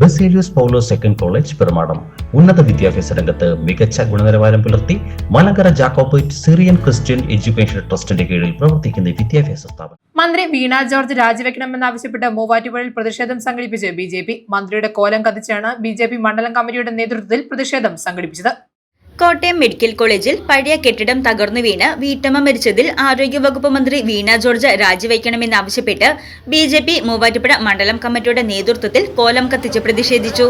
Baselios Paulo second college Perumadam ഉന്നത വിദ്യാഭ്യാസ രംഗത്ത് മികച്ച ഗുണനിലവാരം പുലർത്തി Malankara Jacobite Syrian Christian education ട്രസ്റ്റിന്റെ കീഴിൽ പ്രവർത്തിക്കുന്ന വിദ്യാഭ്യാസ സ്ഥാപനം. മന്ത്രി വീണ ജോർജ് രാജിവെക്കണമെന്നാവശ്യപ്പെട്ട് മൂവാറ്റുപുഴയിൽ പ്രതിഷേധം സംഘടിപ്പിച്ച് ബി മന്ത്രിയുടെ കോലം കത്തിച്ചാണ് ബി മണ്ഡലം കമ്മിറ്റിയുടെ നേതൃത്വത്തിൽ പ്രതിഷേധം സംഘടിപ്പിച്ചത്. കോട്ടയം മെഡിക്കൽ കോളേജിൽ പഴയ കെട്ടിടം തകർന്നു വീണ് വീട്ടമ്മ മരിച്ചതിൽ ആരോഗ്യവകുപ്പ് മന്ത്രി വീണ ജോർജ് രാജിവെക്കണമെന്നാവശ്യപ്പെട്ട് ബി ജെ പി മൂവാറ്റുപുഴ മണ്ഡലം കമ്മിറ്റിയുടെ നേതൃത്വത്തിൽ കോലം കത്തിച്ച് പ്രതിഷേധിച്ചു.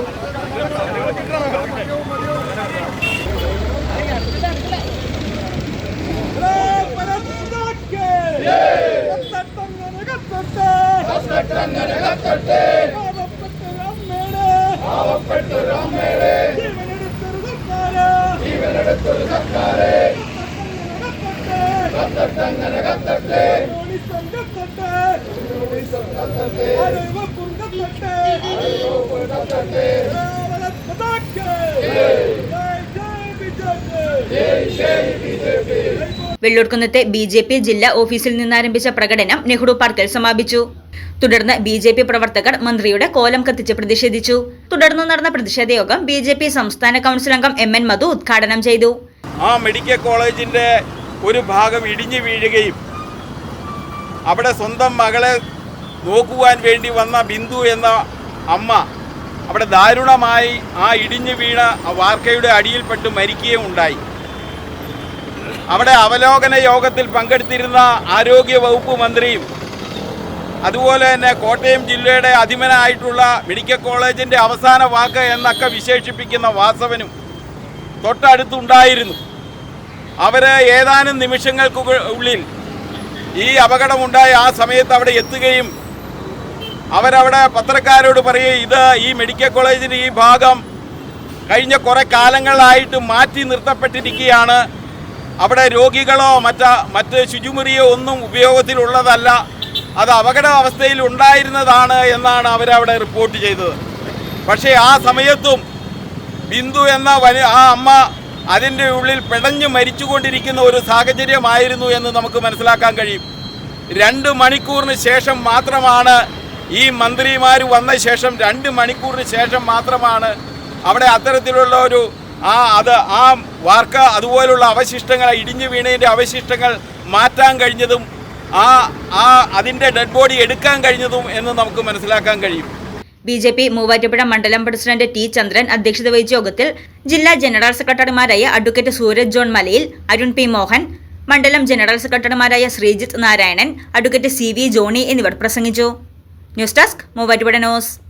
വെള്ളൂർക്കുന്നത്തെ ബി ജെ പി ജില്ലാ ഓഫീസിൽ നിന്നാരംഭിച്ച പ്രകടനം നെഹ്റു പാർക്കിൽ സമാപിച്ചു. തുടർന്ന് ബി ജെ പി പ്രവർത്തകർ മന്ത്രിയുടെ കോലം കത്തിച്ച് പ്രതിഷേധിച്ചു. തുടർന്ന് നടന്ന പ്രതിഷേധ യോഗം ബി ജെ പി സംസ്ഥാന കൗൺസിൽ അംഗം എം എൻ മധു ഉദ്ഘാടനം ചെയ്തു. ആ മെഡിക്കൽ കോളേജിന്റെ ഒരു ഭാഗം ഇടിഞ്ഞു വീഴുകയും അവിടെ സ്വന്തം മകളെ നോക്കുവാൻ വേണ്ടി വന്ന ബിന്ദു എന്ന അമ്മ അവിടെ ദാരുണമായി ആ ഇടിഞ്ഞു വീണ വാർക്കയുടെ അടിയിൽപ്പെട്ട് മരിക്കുകയും ഉണ്ടായി. അവിടെ അവലോകന യോഗത്തിൽ പങ്കെടുത്തിരുന്ന ആരോഗ്യ വകുപ്പ് മന്ത്രിയും അതുപോലെ തന്നെ കോട്ടയം ജില്ലയുടെ അധിമനായിട്ടുള്ള മെഡിക്കൽ കോളേജിന്റെ അവസാന വാക്ക് എന്നൊക്കെ വിശേഷിപ്പിക്കുന്ന വാസവനും തൊട്ടടുത്തുണ്ടായിരുന്നു. അവർ ഏതാനും നിമിഷങ്ങൾക്ക് ഉള്ളിൽ ഈ അപകടമുണ്ടായ ആ സമയത്ത് അവിടെ എത്തുകയും അവരവിടെ പത്രക്കാരോട് പറയുകയും ഇത് ഈ മെഡിക്കൽ കോളേജിന്റെ ഈ ഭാഗം കഴിഞ്ഞ കുറേ കാലങ്ങളായിട്ട് മാറ്റി നിർത്തപ്പെട്ടിരിക്കുകയാണ്. അവിടെ രോഗികളോ മറ്റ മറ്റ് ശുചിമുറിയോ ഒന്നും ഉപയോഗത്തിലുള്ളതല്ല. അത് അപകട അവസ്ഥയിൽ ഉണ്ടായിരുന്നതാണ് എന്നാണ് അവരവിടെ റിപ്പോർട്ട് ചെയ്തത്. പക്ഷേ ആ സമയത്തും ബിന്ദു എന്ന വനി ആ അമ്മ അതിന്റെ ഉള്ളിൽ പിടഞ്ഞു മരിച്ചുകൊണ്ടിരിക്കുന്ന ഒരു സാഹചര്യമായിരുന്നു എന്ന് നമുക്ക് മനസ്സിലാക്കാൻ കഴിയും. രണ്ട് മണിക്കൂറിന് ശേഷം മാത്രമാണ് ഈ മന്ത്രിമാർ വന്ന ശേഷം രണ്ട് മണിക്കൂറിന് ശേഷം മാത്രമാണ് അവിടെ അത്തരത്തിലുള്ള ഒരു ആ അത് ആ വാർക്ക അതുപോലുള്ള അവശിഷ്ടങ്ങൾ ഇടിഞ്ഞു വീണതിന്റെ അവശിഷ്ടങ്ങൾ മാറ്റാൻ കഴിഞ്ഞതും ആ ആ അതിന്റെ ഡെഡ് ബോഡി എടുക്കാൻ കഴിഞ്ഞതും എന്ന് നമുക്ക് മനസ്സിലാക്കാൻ കഴിയും. ബി ജെ പി മൂവാറ്റുപുഴ മണ്ഡലം പ്രസിഡന്റ് ടി ചന്ദ്രൻ അധ്യക്ഷത വഹിച്ച യോഗത്തിൽ ജില്ലാ ജനറൽ സെക്രട്ടറിമാരായ അഡ്വക്കേറ്റ് സൂരജ് ജോൺ മലയിൽ അരുൺ പി മോഹൻ മണ്ഡലം ജനറൽ സെക്രട്ടറിമാരായ Sreejith Narayanan advocate C V Johny എന്നിവർ പ്രസംഗിച്ചു. News desk Muvattupuzha news.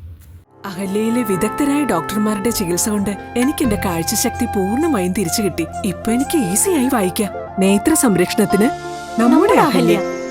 അഹല്യയിലെ വിദഗ്ധരായ ഡോക്ടർമാരുടെ ചികിത്സ കൊണ്ട് എനിക്ക് എന്റെ കാഴ്ചശക്തി പൂർണമായും തിരിച്ചു കിട്ടി ഇപ്പൊ എനിക്ക് ഈസിയായി വായിക്കാം. നേത്ര സംരക്ഷണത്തിന് നമ്മുടെ Ahalya.